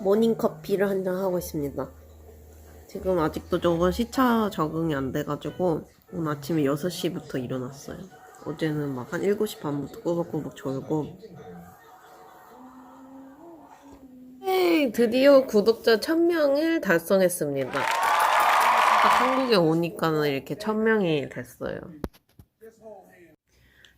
모닝커피를 한잔 하고 있습니다. 지금 아직도 저거 시차 적응이 안 돼가지고 오늘 아침에 6시부터 일어났어요. 어제는 막 한 7시 반부터 꾸벅꾸벅 졸고 드디어 구독자 1000명을 달성했습니다. 딱 한국에 오니까는 이렇게 1000명이 됐어요.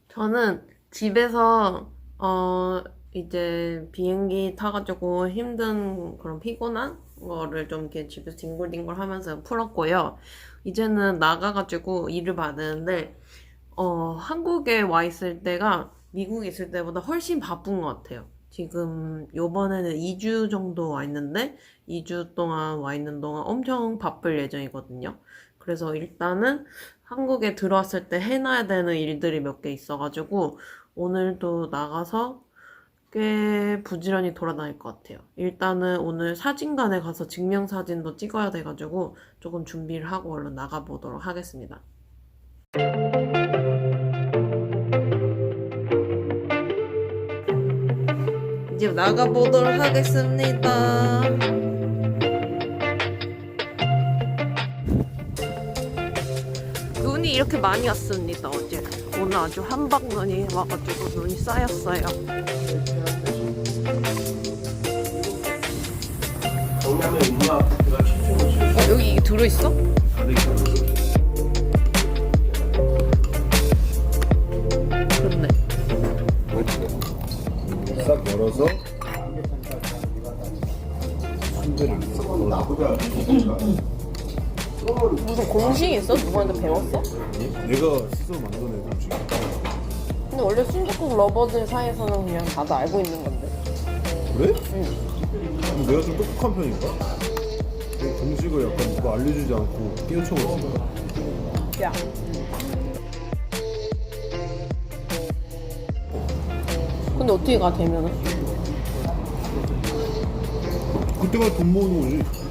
저는 집에서 어 이제 비행기 타가지고 힘든 그런 피곤한 거를 좀 이렇게 집에서 뒹굴뒹굴 하면서 풀었고요. 이제는 나가가지고 일을 받는데 어 한국에 와 있을 때가 미국에 있을 때보다 훨씬 바쁜 것 같아요. 지금 요번에는 2주 정도 와 있는데 2주 동안 와 있는 동안 엄청 바쁠 예정이거든요. 그래서 일단은 한국에 들어왔을 때 해놔야 되는 일들이 몇 개 있어가지고 오늘도 나가서 꽤 부지런히 돌아다닐 것 같아요. 일단은 오늘 사진관에 가서 증명사진도 찍어야 돼가지고 조금 준비를 하고 얼른 나가보도록 하겠습니다. 이제 나가보도록 하겠습니다. 눈이 이렇게 많이 왔습니다, 어제. 오늘 아주 한방 눈이 와가지고 눈이 쌓였어요. 어, 여기 들어있어? 싹 열어서 무슨 공식 있어? 누구한테 배웠어? 내가 스스로 애들 중에 근데 원래 순두국 러버들 사이에서는 그냥 다들 알고 있는 건데. 그래? 응. 그럼 내가 좀 똑똑한 편인가? 그 공식을 약간 누가 알려주지 않고 끼우쳐버렸어 야. 근데 어떻게 가 되면은? 그때가 돈 모으는 거지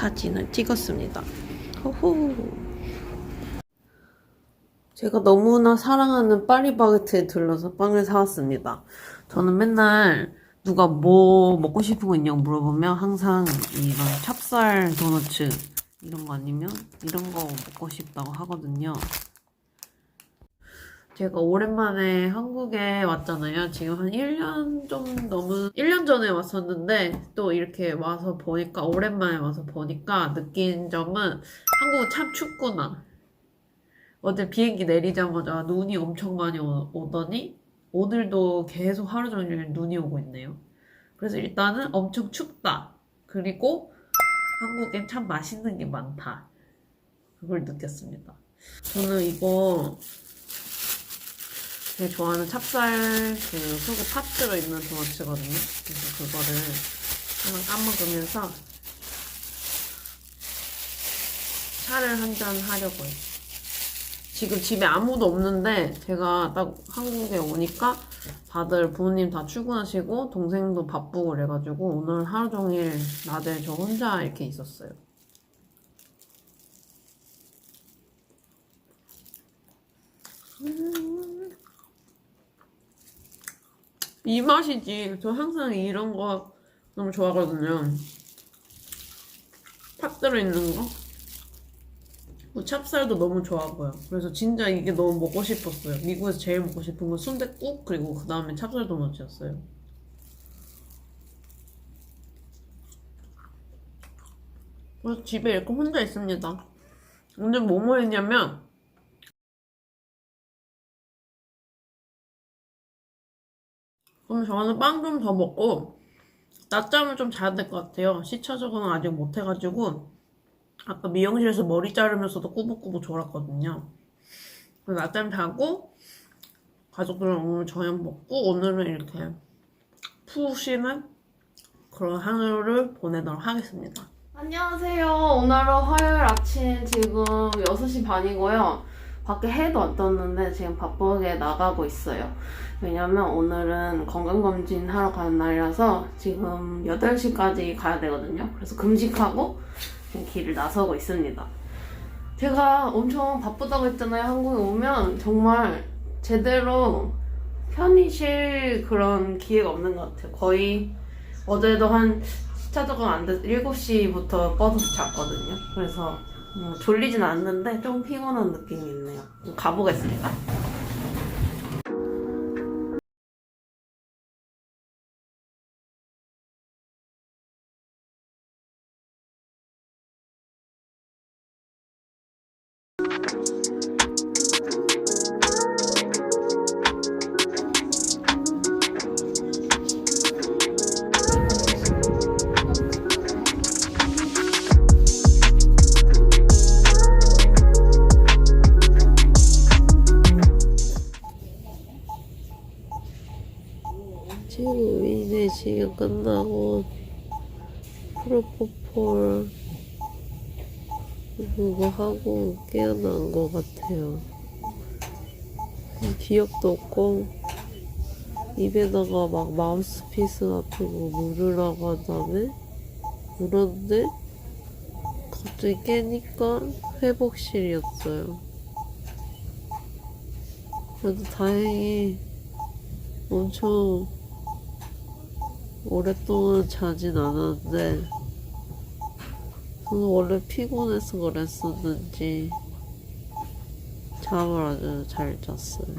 사진을 찍었습니다. 호호. 제가 너무나 사랑하는 파리바게트에 들러서 빵을 사왔습니다. 저는 맨날 누가 뭐 먹고 싶은 거 있냐고 물어보면 항상 이런 찹쌀 도너츠 이런 거 아니면 이런 거 먹고 싶다고 하거든요. 제가 오랜만에 한국에 왔잖아요. 지금 한 1년 좀 넘은, 1년 전에 왔었는데, 또 이렇게 와서 보니까, 오랜만에 와서 보니까 느낀 점은, 한국은 참 춥구나. 어제 비행기 내리자마자 눈이 엄청 많이 오, 오더니, 오늘도 계속 하루 종일 눈이 오고 있네요. 그래서 일단은 엄청 춥다. 그리고 한국엔 참 맛있는 게 많다. 그걸 느꼈습니다. 저는 이거 제가 좋아하는 찹쌀 그 속에 팥 들어있는 도너츠거든요. 그래서 그거를 하나 까먹으면서 차를 한 잔 하려고요. 지금 집에 아무도 없는데 제가 딱 한국에 오니까 다들 부모님 다 출근하시고 동생도 바쁘고 그래가지고 오늘 하루 종일 낮에 저 혼자 이렇게 있었어요. 이 맛이지. 저 항상 이런 거 너무 좋아하거든요. 팥 들어있는 거. 뭐 찹쌀도 너무 좋아하고요. 그래서 진짜 이게 너무 먹고 싶었어요. 미국에서 제일 먹고 싶은 건 순대국, 그리고 그 다음에 찹쌀 도넛이었어요. 그래서 집에 이렇게 혼자 있습니다. 오늘 뭐뭐 했냐면 저는 빵 좀 더 먹고 낮잠을 좀 자야 될 것 같아요. 시차 적응은 아직 못 해가지고 아까 미용실에서 머리 자르면서도 꾸벅꾸벅 졸았거든요. 낮잠 자고 가족들이랑 오늘 저녁 먹고 오늘은 이렇게 푹 쉬는 그런 하루를 보내도록 하겠습니다. 안녕하세요. 오늘은 화요일 아침 지금 6시 반이고요. 밖에 해도 안 떴는데 지금 바쁘게 나가고 있어요. 왜냐면 오늘은 건강검진 하러 가는 날이라서 지금 8시까지 가야 되거든요. 그래서 금식하고 길을 나서고 있습니다. 제가 엄청 바쁘다고 했잖아요. 한국에 오면 정말 제대로 편히 쉴 그런 기회가 없는 것 같아요. 거의 어제도 한 시차 적응 안 돼서 7시부터 뻗어서 잤거든요. 그래서 뭐 졸리진 않는데 좀 피곤한 느낌이 있네요. 가보겠습니다. 지금 이제 지금 끝나고 프로포폴 그거 하고 깨어난 것 같아요. 기억도 없고 입에다가 막 마우스피스 같은 거 물으라고 하다음에 물었는데 갑자기 깨니까 회복실이었어요. 그래도 다행히 엄청 오랫동안 자진 않았는데 저는 원래 피곤해서 그랬었는지 잠을 아주 잘 잤어요.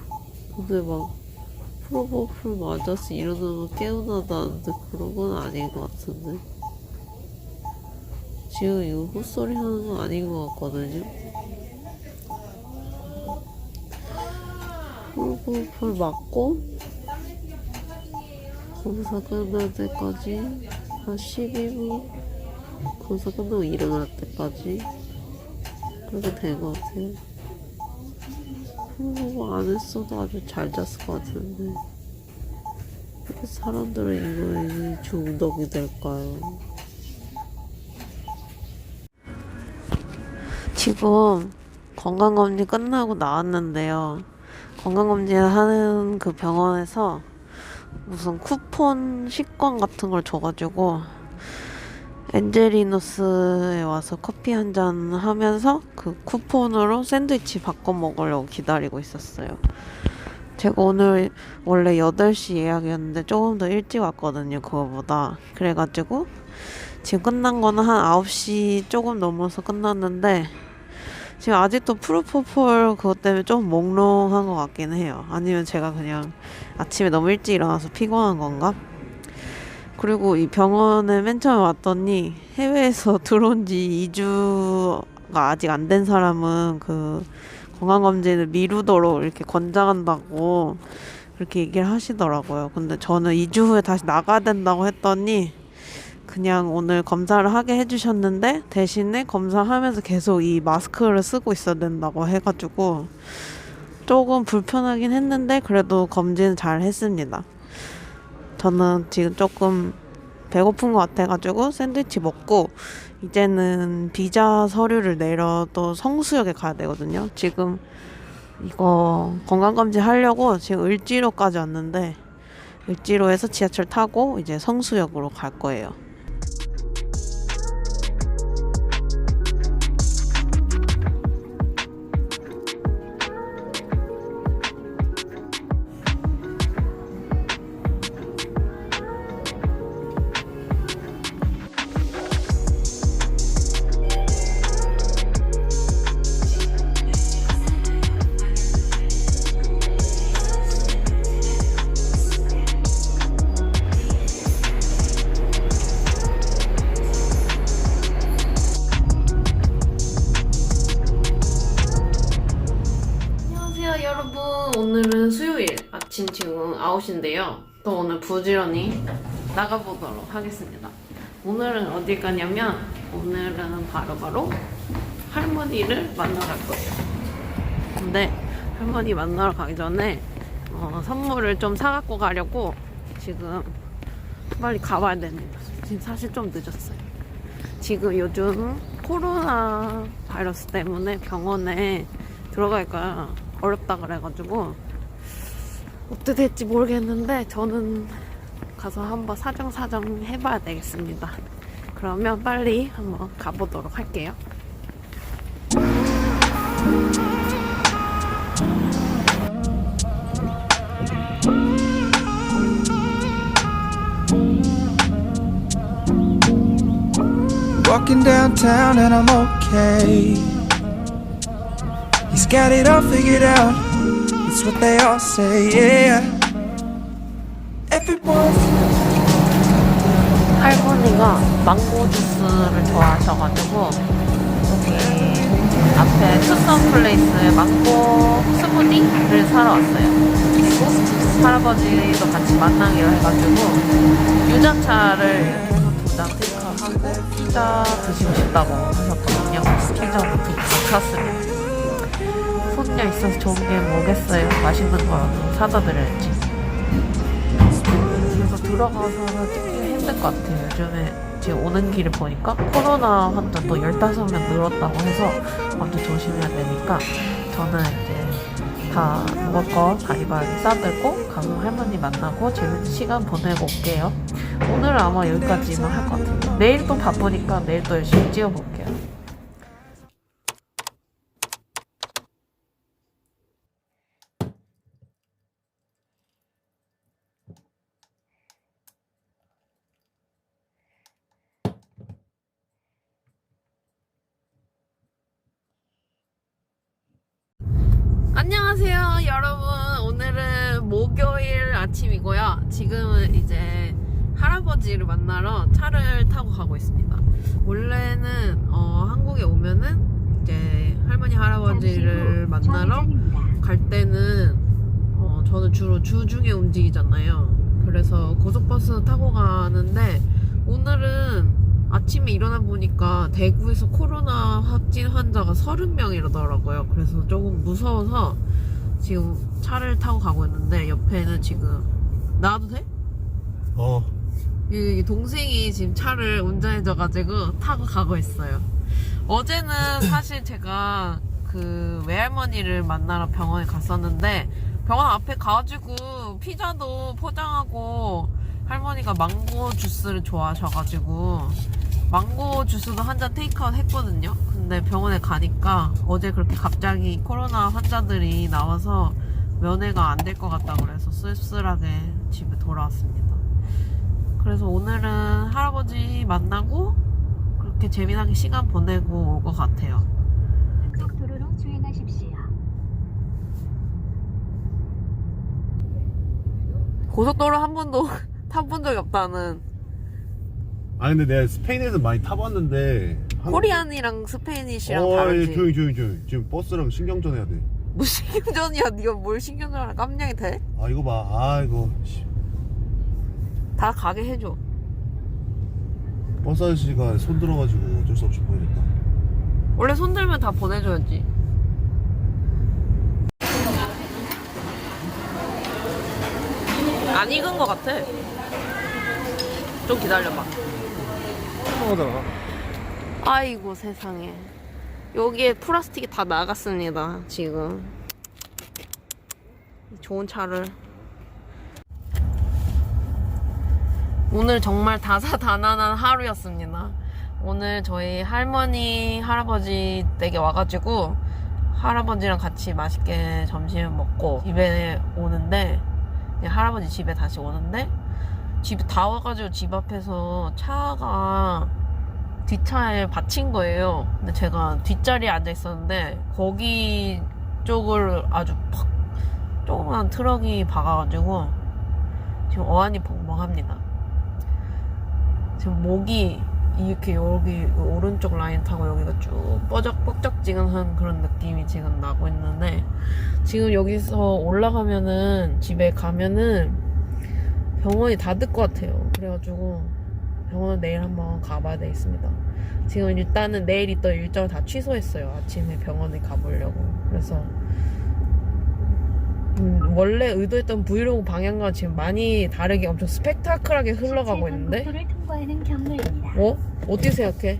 근데 막 프로포폴 맞아서 일어나면 깨어나다는데 그런 건 아닌 것 같은데 지금 이거 헛소리 하는 건 아닌 것 같거든요. 프로포폴 맞고 검사 끝날 때까지 한 12분 검사 끝나고 일어날 때까지 그렇게 된 것 같아요. 그거 안 했어도 아주 잘 잤을 것 같은데 왜 사람들은 이거에 중독이 될까요? 지금 건강검진 끝나고 나왔는데요. 건강검진 하는 그 병원에서 무슨 쿠폰 식권 같은 걸 줘가지고 엔젤리누스에 와서 커피 한 잔 하면서 그 쿠폰으로 샌드위치 바꿔 먹으려고 기다리고 있었어요. 제가 오늘 원래 8시 예약이었는데 조금 더 일찍 왔거든요, 그거보다. 그래가지고 지금 끝난 거는 한 9시 조금 넘어서 끝났는데 지금 아직도 프로포폴 그것 때문에 좀 몽롱한 것 같긴 해요. 아니면 제가 그냥 아침에 너무 일찍 일어나서 피곤한 건가? 그리고 이 병원에 맨 처음에 왔더니 해외에서 들어온 지 2주가 아직 안 된 사람은 그 건강검진을 미루도록 이렇게 권장한다고 그렇게 얘기를 하시더라고요. 근데 저는 2주 후에 다시 나가야 된다고 했더니 그냥 오늘 검사를 하게 해주셨는데 대신에 검사하면서 계속 이 마스크를 쓰고 있어야 된다고 해가지고 조금 불편하긴 했는데 그래도 검진 잘 했습니다. 저는 지금 조금 배고픈 것 같아가지고 샌드위치 먹고 이제는 비자 서류를 내러 또 성수역에 가야 되거든요. 지금 이거 건강검진 하려고 지금 을지로까지 왔는데 을지로에서 지하철 타고 이제 성수역으로 갈 거예요. 오늘은 수요일 아침 지금 9시인데요. 또 오늘 부지런히 나가보도록 하겠습니다. 오늘은 어디 가냐면 오늘은 바로 바로 할머니를 만나러 갈 거예요. 근데 할머니 만나러 가기 전에 어, 선물을 좀 사갖고 가려고 지금 빨리 가봐야 됩니다. 지금 사실 좀 늦었어요. 지금 요즘 코로나 바이러스 때문에 병원에 들어갈까 어렵다 그래가지고 어떻게 될지 모르겠는데 저는 가서 한번 사정사정 해봐야 되겠습니다. 그러면 빨리 한번 가보도록 할게요. It's what they all say, yeah. 할머니가 망고 주스를 좋아하셔가지고 여기 앞에 투썸 플레이스에 망고 스무디를 사러 왔어요. 그리고 할아버지도 같이 만나기로 해가지고 유자차를 두잔 테이크하고 피자 드시고 싶다고 하셨거든요. 피자 두잔 샀습니다. 손녀 있어서 좋은 게 뭐겠어요. 맛있는 거라도 사다 드려야지. 그래서 들어가서는 찍기 힘들 것 같아요. 요즘에 지금 오는 길을 보니까 코로나 환자 또 15명 늘었다고 해서 먼저 조심해야 되니까 저는 이제 다 먹을 거 가위바위보 싸들고 가서 할머니 만나고 재밌는 시간 보내고 올게요. 오늘은 아마 여기까지만 할 것 같아요. 내일 또 바쁘니까 내일 또 열심히 찍어볼게요. 안녕하세요, 여러분. 오늘은 목요일 아침이고요. 지금은 이제 할아버지를 만나러 차를 타고 가고 있습니다. 원래는 어, 한국에 오면은 이제 할머니 할아버지를 만나러 갈 때는 어, 저는 주로 주중에 움직이잖아요. 그래서 고속버스 타고 가는데 오늘은 아침에 일어나 보니까 대구에서 코로나 확진 환자가 30명이라더라고요. 그래서 조금 무서워서 지금 차를 타고 가고 있는데 옆에는 지금 나와도 돼? 어 이 동생이 지금 차를 운전해줘가지고 타고 가고 있어요. 어제는 사실 제가 그 외할머니를 만나러 병원에 갔었는데 병원 앞에 가가지고 피자도 포장하고 할머니가 망고 주스를 좋아하셔가지고 망고 주스도 한 잔 테이크아웃 했거든요. 근데 병원에 가니까 어제 그렇게 갑자기 코로나 환자들이 나와서 면회가 안 될 것 같다고 그래서 쓸쓸하게 집에 돌아왔습니다. 그래서 오늘은 할아버지 만나고 그렇게 재미나게 시간 보내고 올 것 같아요. 고속도로로 주행하십시오. 고속도로 한 번도 타본 적이 없다는 아 근데 내가 스페인에서 많이 타봤는데 한- 코리안이랑 스페니시랑 어, 다르지. 예, 조용히 조용히 조용히 지금 버스랑 신경전 해야 돼아 뭐 신경전이야? 네가 뭘 신경전을 깜냥이 돼? 이거 봐아 이거 씨. 다 가게 해줘. 버스 아저씨가 손 들어가지고 어쩔 수 없이 보내줬다 원래 손 들면 다 보내줘야지. 안 익은 것 같아. 좀 기다려봐. 통하잖아 아이고 세상에. 여기에 플라스틱이 다 나갔습니다. 지금. 좋은 차를. 오늘 정말 다사다난한 하루였습니다. 오늘 저희 할머니, 할아버지 댁에 와가지고 할아버지랑 같이 맛있게 점심을 먹고 집에 오는데 할아버지 집에 다시 오는데 집에 다 와가지고 집 앞에서 차가 뒷차에 받친 거예요. 근데 제가 뒷자리에 앉아 있었는데 거기 쪽을 아주 팍 조그만 트럭이 박아가지고 지금 어안이 벙벙합니다. 지금 목이 이렇게 여기 오른쪽 라인 타고 여기가 쭉 뻐적 뻑적지근한 그런 느낌이 지금 나고 있는데 지금 여기서 올라가면은 집에 가면은 병원이 닫을 것 같아요. 그래가지고 병원 내일 한번 가봐야 되겠습니다. 지금 일단은 내일 있던 일정을 다 취소했어요. 아침에 병원에 가보려고. 그래서 음, 원래 의도했던 브이로그 방향과 지금 많이 다르게 엄청 스펙타클하게 흘러가고 있는데. 어? 어떻게 생각해?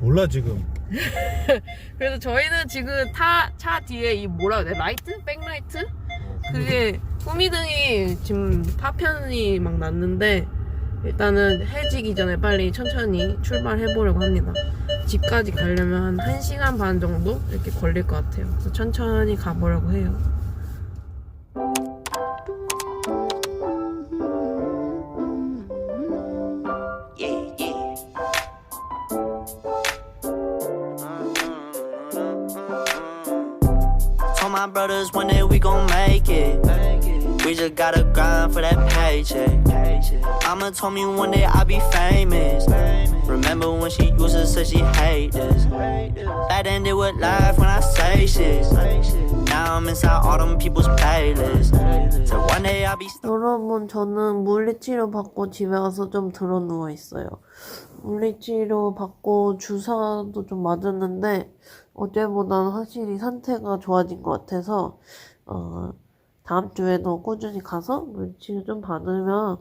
몰라 지금. 그래서 저희는 지금 타, 차 뒤에 이 뭐라 해야 돼? 라이트? 백라이트? 그게 후미등이 지금 파편이 막 났는데 일단은 해지기 전에 빨리 천천히 출발해 보려고 합니다. 집까지 가려면 한 1시간 반 정도 이렇게 걸릴 것 같아요. 그래서 천천히 가보려고 해요. my brothers one day we gon' make it. We just gotta grind for that paycheck. Mama told me one day I'll be famous. Remember when she used to say she hate this? Back then they would laugh when I say shit. Now I'm inside all them people's playlists. So one day I'll be. 여러분, 저는 물리치료 받고 집에 와서 좀 들어 누워 있어요. 물리치료 받고 주사도 좀 맞았는데, 어제보다는 확실히 상태가 좋아진 것 같아서, 어, 다음 주에도 꾸준히 가서 물리치료 좀 받으면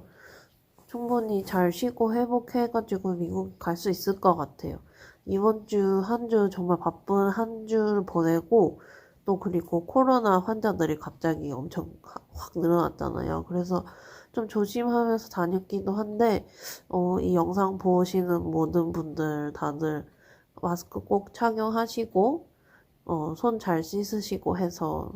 충분히 잘 쉬고 회복해가지고 미국 갈 수 있을 것 같아요. 이번 주 한 주 정말 바쁜 한 주를 보내고, 또 그리고 코로나 환자들이 갑자기 엄청 하- 확 늘어났잖아요. 그래서 좀 조심하면서 다녔기도 한데, 어, 이 영상 보시는 모든 분들 다들 마스크 꼭 착용하시고, 어, 손 잘 씻으시고 해서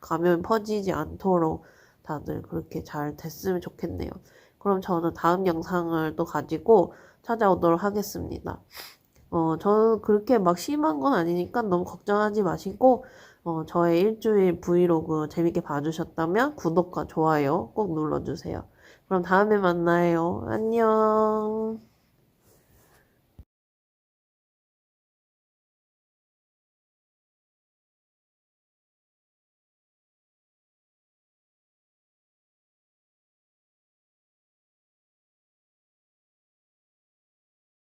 감염 퍼지지 않도록 다들 그렇게 잘 됐으면 좋겠네요. 그럼 저는 다음 영상을 또 가지고 찾아오도록 하겠습니다. 어, 저는 그렇게 막 심한 건 아니니까 너무 걱정하지 마시고, 어, 저의 일주일 브이로그 재밌게 봐주셨다면 구독과 좋아요 꼭 눌러주세요. 그럼 다음에 만나요. 안녕.